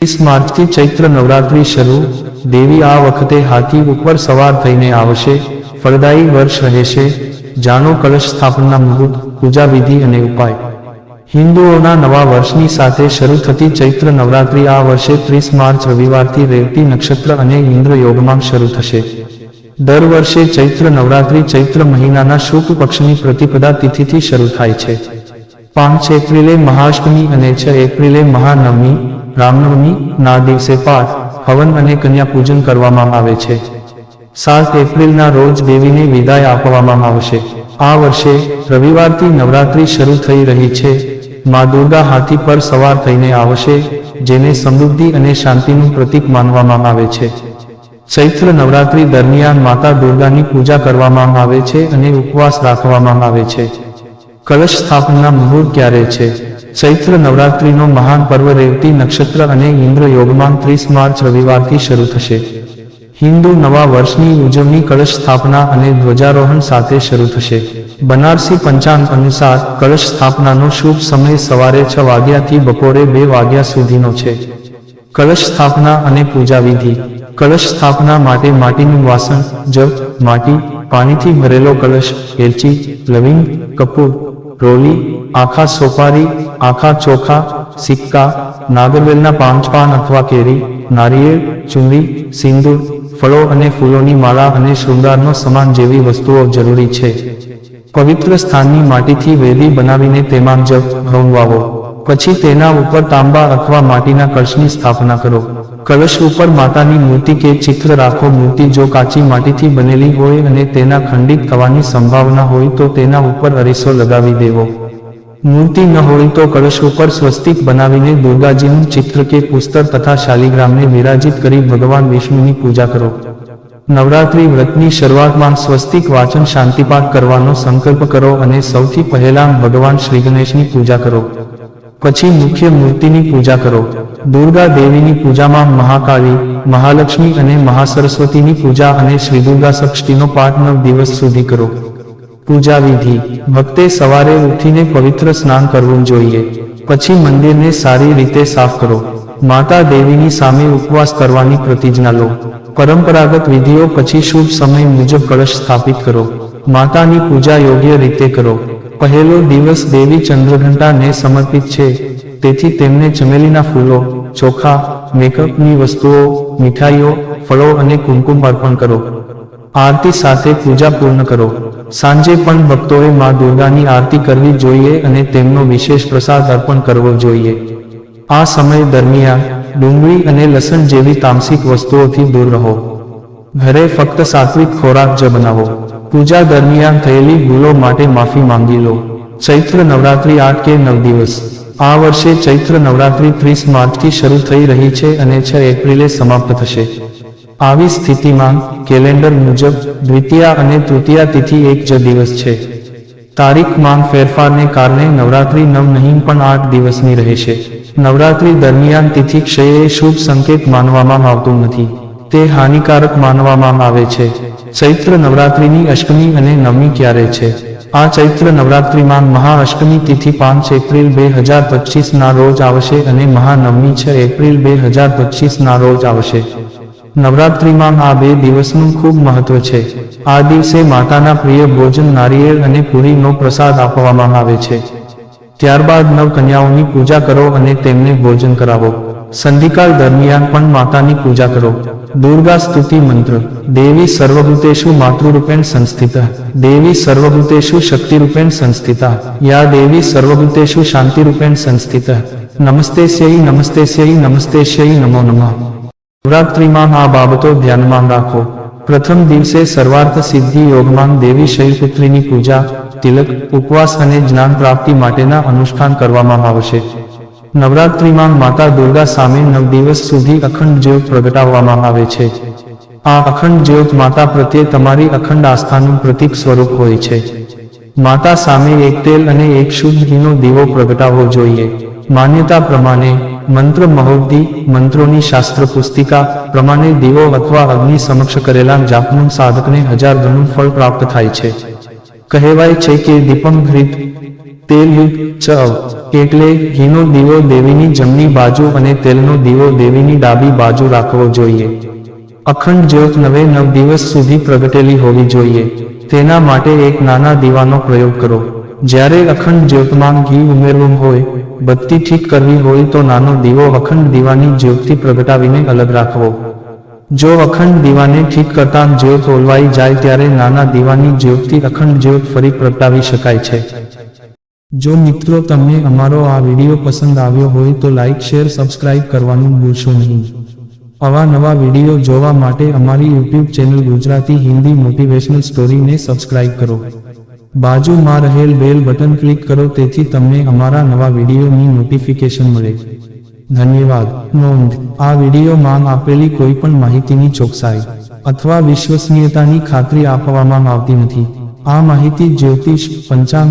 ત્રીસ માર્ચથી ચૈત્ર નવરાત્રિ શરૂ. દેવી આ વખતે હાથી ઉપર સવાર થઈને આવશે. ફળદાયી વર્ષ રહેશે. જાણો કળશ સ્થાપના મુહૂર્ત પૂજા વિધિ અને ઉપાય. હિન્દુઓના નવા વર્ષની સાથે શરૂ થતી ચૈત્ર નવરાત્રિ આ વર્ષે ત્રીસ માર્ચ રવિવારથી રેવતી નક્ષત્ર અને ઇન્દ્ર યોગમાં શરૂ થશે. દર વર્ષે ચૈત્ર નવરાત્રિ ચૈત્ર મહિનાના શુક્લ પક્ષની પ્રતિપદા તિથિથી શરૂ થાય છે. પાંચ એપ્રિલે મહાષ્ટમી અને છ એપ્રિલે મહાનવમી, રામનવમી ના દિવસે પાઠ, હવન અને કન્યા પૂજન કરવામાં આવે છે. સાત એપ્રિલના રોજ દેવીને વિદાય આપવામાં આવશે. આ વર્ષે રવિવારથી નવરાત્રી શરૂ થઈ રહી છે. મા દુર્ગા હાથી પર સવાર થઈને આવશે, જેને સમૃદ્ધિ અને શાંતિનું પ્રતીક માનવામાં આવે છે. ચૈત્ર નવરાત્રી દરમિયાન માતા દુર્ગાની પૂજા કરવામાં આવે છે અને ઉપવાસ રાખવામાં આવે છે. કલશ સ્થાપનના મુહૂર્ત ક્યારે છે? ચૈત્ર નવરાત્રિનો મહાન પર્વ રેવતી નક્ષત્ર અને ઇન્દ્ર યોગમાં ત્રીસ માર્ચ રવિવારથી શરૂ થશે. હિન્દુ નવા વર્ષની ઉજવણી કળશ સ્થાપના અને ધ્વજારોહણ સાથે શરૂ થશે. બનારસી પંચાંગ અનુસાર કળશ સ્થાપનાનો શુભ સમય સવારે છ વાગ્યાથી બપોરે બે વાગ્યા સુધીનો છે. કળશ સ્થાપના અને પૂજા વિધિ. કળશ સ્થાપના માટે માટીનું વાસણ, જગ, માટી, પાણીથી ભરેલો કળશ એલચી લવિંગ, કપૂર રોલી, આખા સોપારી, આખા ચોખા, સિક્કા, નાગરવેલના પાંચ પાન અથવા કેરી, નારિયેળ ચુંદી સિંદૂર, ફળો અને ફૂલોની માળા અને શૃંગારનો સમાન જેવી વસ્તુઓ જરૂરી છે. પવિત્ર સ્થાનની માટીથી વેદી બનાવીને તેમાં જપ હોમવાવો વાવો પછી તેના ઉપર તાંબા અથવા માટીના કળશની સ્થાપના કરો. કળશ ઉપર માતાની મૂર્તિ કે ચિત્ર રાખો. મૂર્તિ જો કાચી માટીથી બનેલી હોય અને તેના ખંડિત થવાની સંભાવના હોય તો તેના ઉપર અરીસો લગાવી દેવો. મૂર્તિ ન હોય તો કળશ ઉપર સ્વસ્તિક બનાવીને દુર્ગાજીનું ચિત્ર કે પુસ્તક તથા શાલિગ્રામને વિરાજિત કરી ભગવાન વિષ્ણુની પૂજા કરો. નવરાત્રિ વ્રતની શરૂઆતમાં સ્વસ્તિક વાચન શાંતિપાઠ કરવાનો સંકલ્પ કરો અને સૌથી પહેલા ભગવાન શ્રી ગણેશની પૂજા કરો. પછી મુખ્ય મૂર્તિની પૂજા કરો. દુર્ગા દેવીની પૂજામાં મહાકાળી, મહાલક્ષ્મી અને મહાસરસ્વતીની પૂજા અને શ્રી દુર્ગા સપ્તશતીનો પાઠ નવ દિવસ સુધી કરો. પૂજા વિધિ. ભક્તે સવારે ઉઠીને પવિત્ર સ્નાન કરવું જોઈએ. પછી મંદિરને સારી રીતે સાફ કરો. માતા દેવીની સામે ઉપવાસ કરવાની પ્રતિજ્ઞા લો. પરંપરાગત વિધિઓ પછી શુભ સમય મુજબ કળશ સ્થાપિત કરો. માતાની પૂજા યોગ્ય રીતે કરો. પહેલો દિવસ દેવી ચંદ્રઘંટાને સમર્પિત છે. તેથી તેમને ચમેલીના ફૂલો, ચોખા, મેકઅપની વસ્તુઓ, મીઠાઈઓ, ફળો અને કુમકુમ અર્પણ કરો. આરતી સાથે પૂજા પૂર્ણ કરો. સાંજે પણ ભક્તોએ મા દુર્ગાની આરતી કરવી જોઈએ અને તેમનો વિશેષ પ્રસાદ અર્પણ કરવો જોઈએ. આ સમય દરમિયાન ડુંગળી અને લસણ જેવી તામસિક વસ્તુઓથી દૂર રહો. ઘરે ફક્ત સાત્વિક ખોરાક જ બનાવો. પૂજા દરમિયાન થયેલી ભૂલો માટે માફી માંગી લો. ચૈત્ર નવરાત્રી આઠ કે નવ દિવસ. આ વર્ષે ચૈત્ર નવરાત્રી ત્રીસ માર્ચથી શરૂ થઈ રહી છે અને છ એપ્રિલે સમાપ્ત થશે. આવી સ્થિતિમાં કેલેન્ડર મુજબ દ્વિતીયા અને તૃતીયા તિથિ એક જ દિવસ છે. તારીખમાં ફેરફારને કારણે નવરાત્રી નવ નહીં પણ આઠ દિવસની રહેશે. નવરાત્રી દરમિયાન તિથિ ક્ષયે શુભ સંકેત માનવામાં આવતું નથી. તે હાનિકારક માનવામાં આવે છે. ચૈત્ર નવરાત્રિની અષ્ટમી અને નવમી ક્યારે છે? આ ચૈત્ર નવરાત્રિમાં મહાઅષ્ટમી તિથિ પાંચ એપ્રિલ બે હજાર પચીસ ના રોજ આવશે અને મહાનવમી છ એપ્રિલ બે હજાર પચીસ ના રોજ આવશે. નવરાત્રિમાં આ બે દિવસનું ખૂબ મહત્વ છે. આ દિવસે માતાના પ્રિય ભોજન નારિયેળ અને પૂરીનો પ્રસાદ આપવામાં આવે છે. ત્યારબાદ નવ કન્યાઓની પૂજા કરો અને તેમને ભોજન કરાવો. સંધિકાળ દરમિયાન પણ માતાની પૂજા કરો. દુર્ગા સ્તુતિ મંત્ર. દેવી સર્વભૂતેષુ માતૃરૂપેણ સંસ્થિત. દેવી સર્વભૂતેષુ શક્તિરૂપેણ સંસ્થિતા. યા દેવી સર્વભૂતેષુ શાંતિરૂપેણ સંસ્થિત. નમસ્તે સ્યૈ નમસ્તે સ્યૈ નમસ્તે સ્યૈ નમો નમઃ. નવરાત્રિમાં આ બાબતો ધ્યાનમાં રાખો. પ્રથમ દિવસે સર્વાર્થ સિદ્ધિ યોગમાં દેવી શૈલપુત્રીની પૂજા, તિલક, ઉપવાસ અને જ્ઞાન પ્રાપ્તિ માટેના અનુષ્ઠાન કરવામાં આવશે. નવરાત્રિમાં માતા દુર્ગા સામે નવ દિવસ સુધી અખંડ જ્યોત પ્રગટાવવામાં આવે છે. આ અખંડ જ્યોત માતા પ્રત્યે તમારી અખંડ આસ્થાનું પ્રતીક સ્વરૂપ હોય છે. માતા સામે એક તેલ અને એક શુદ્ધ દીવો પ્રગટાવવો જોઈએ. માન્યતા પ્રમાણે મંત્ર મહોદ્ધિ મંત્રોની શાસ્ત્ર પુસ્તિકા પ્રમાણે દીવો અથવા અગ્નિ સમક્ષ કરેલા જાપનું સાધકને હજાર ગણું ફળ પ્રાપ્ત થાય છે. કહેવાય છે કે દીપમ ઘૃત તેલયુક્ત યુગ ચ અવ એટલે ઘીનો દીવો દેવીની જમણી બાજુ અને તેલનો દીવો દેવીની ડાબી બાજુ રાખવો જોઈએ. અખંડ જ્યોત નવે નવ દિવસ સુધી પ્રગટેલી હોવી જોઈએ. તેના માટે એક નાના દીવાનો પ્રયોગ કરો. જ્યારે અખંડ જ્યોતમાં ઘી ઉમેરવું હોય, બત્તી ઠીક કરવી હોય તો નાનો દીવો અખંડ દીવાની જ્યોતથી પ્રગટાવીને અલગ રાખવો. જો અખંડ દીવાને ઠીક કરતા જ્યોત ઓલવાઈ જાય ત્યારે નાના દીવાની જ્યોતથી અખંડ જ્યોત ફરી પ્રગટાવી શકાય છે. જો મિત્રો તમને અમારો આ વીડિયો પસંદ આવ્યો હોય તો લાઈક, શેર, સબસ્ક્રાઇબ કરવાનું ભૂલશો નહીં. આવા નવા વીડિયો જોવા માટે અમારી YouTube channel Gujarati Hindi motivational સ્ટોરીને subscribe કરો. બાજુમાં રહેલ બેલ બટન ક્લિક કરો, તેથી તમને અમારા નવા વિડીયોની નોટિફિકેશન મળે. ધન્યવાદ. નોંધ, આ વિડીયોમાં આપેલી કોઈ પણ માહિતીની ચોકસાઈ અથવા વિશ્વસનીયતાની ખાતરી આપવામાં આવતી નથી. આ માહિતી જ્યોતિષ પંચાંગ